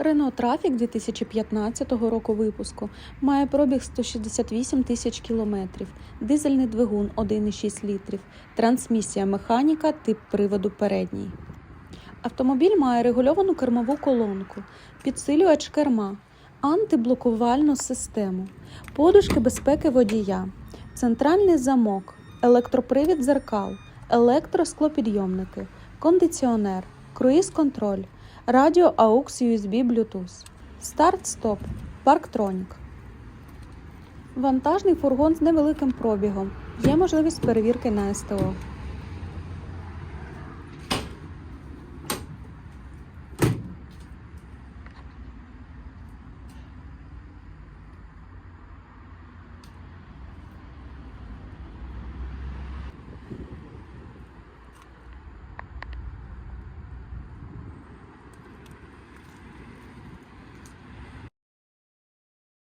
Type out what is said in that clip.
Renault Trafic 2015 року випуску має пробіг 168 тисяч кілометрів, дизельний двигун 1,6 літрів, трансмісія механіка, тип приводу передній. Автомобіль має регульовану кермову колонку, підсилювач керма, антиблокувальну систему, подушки безпеки водія, центральний замок, електропривід дзеркал, електросклопідйомники, кондиціонер, круїз-контроль, радіо AUX USB Bluetooth, старт-стоп, парктронік. Вантажний фургон з невеликим пробігом. Є можливість перевірки на СТО.